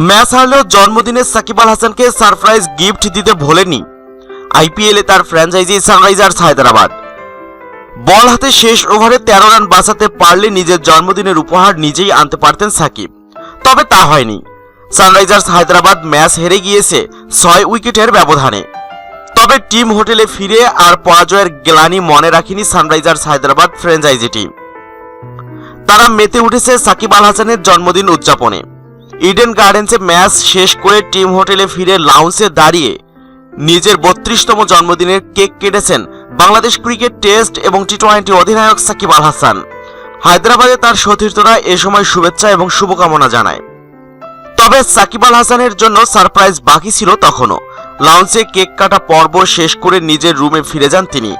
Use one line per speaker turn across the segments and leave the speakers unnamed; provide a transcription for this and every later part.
Match হারলেও জন্মদিনে সাকিব আল হাসানকে surprise gift দিতে ভোলেনি। আইপিএলে তার ফ্র্যাঞ্চাইজি সানরাইজার্স হায়দ্রাবাদ। বল হাতে শেষ ওভারে তেরো রান বাঁচাতে পারলে নিজের জন্মদিনের উপহার নিজেই আনতে পারতেন সাকিব। তবে তা হয়নি। সানরাইজার্স হায়দ্রাবাদ ম্যাচ হেরে গিয়েছে ছয় উইকেটের ব্যবধানে। তবে টিম হোটেলে ফিরে আর পরাজয়ের গ্লানি মনে রাখেনি সানরাইজার্স হায়দ্রাবাদ ফ্র্যাঞ্চাইজি টিম। তারা মেতে উঠেছে সাকিব আল হাসানের জন্মদিন উদযাপনে। ইডেন গার্ডেন্সে ম্যাচ শেষ করে টিম হোটেলে ফিরে লাউন্সে দাঁড়িয়ে নিজের বত্রিশতম জন্মদিনের কেক কেটেছেন বাংলাদেশ ক্রিকেট টেস্ট এবং টি টোয়েন্টি অধিনায়ক সাকিব আল হাসান। হায়দ্রাবাদে তার সতীর্থরা এ সময় শুভেচ্ছা এবং শুভকামনা জানায়। তবে সাকিব আল হাসানের জন্য সারপ্রাইজ বাকি ছিল তখনও। লাউন্সে কেক কাটা পর্ব শেষ করে নিজের রুমে ফিরে যান তিনি।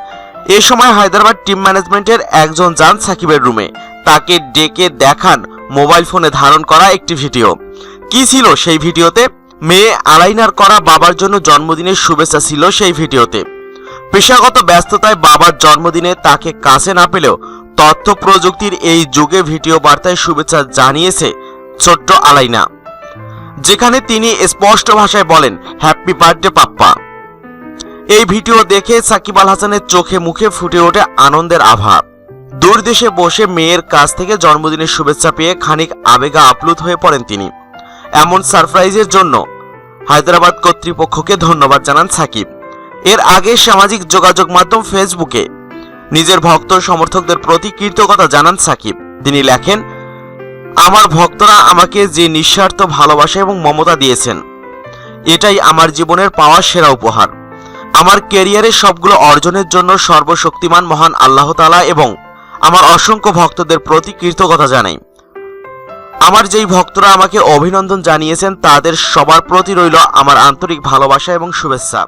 এ সময় হায়দ্রাবাদ টিম ম্যানেজমেন্টের একজন যান সাকিবের রুমে। তাকে ডেকে দেখান মোবাইল ফোনে ধারণ করা একটি ভিডিও। কি ছিল সেই ভিডিওতে? মেয়ে আলাইনার করা বাবার জন্য জন্মদিনের শুভেচ্ছা ছিল সেই ভিডিওতে। পেশাগত ব্যস্ততায় বাবার জন্মদিনে তাকে কাছে না পেলেও তথ্য প্রযুক্তির এই যুগে ভিডিও বার্তায় শুভেচ্ছা জানিয়েছে ছোট্ট আলাইনা। যেখানে তিনি স্পষ্ট ভাষায় বলেন হ্যাপি বার্থডে পাপ্পা। এই ভিডিও দেখে সাকিব আল হাসানের চোখে মুখে ফুটে ওঠে আনন্দের আভা। দূর দেশে বসে মেয়ের কাছ থেকে জন্মদিনের শুভেচ্ছা পেয়ে খানিক আবেগা আপ্লুত হয়ে পড়েন তিনি। এমন সারপ্রাইজের জন্য হায়দ্রাবাদ কর্তৃপক্ষকে ধন্যবাদ জানান সাকিব। এর আগে সামাজিক যোগাযোগ মাধ্যম ফেসবুকে নিজের ভক্ত সমর্থকদের প্রতি কৃতজ্ঞতা জানান সাকিব। তিনি লেখেন, আমার ভক্তরা আমাকে যে নিঃস্বার্থ ভালোবাসা এবং মমতা দিয়েছেন, এটাই আমার জীবনের পাওয়া সেরা উপহার। আমার ক্যারিয়ারের সবগুলো অর্জনের জন্য সর্বশক্তিমান মহান আল্লাহ তালা এবং আমার অসংখ্য ভক্তদের প্রতি কৃতজ্ঞতা জানাই। আমার যেই ভক্তরা আমাকে অভিনন্দন জানিয়েছেন, তাদের সবার প্রতি রইল আমার আন্তরিক ভালোবাসা এবং শুভেচ্ছা।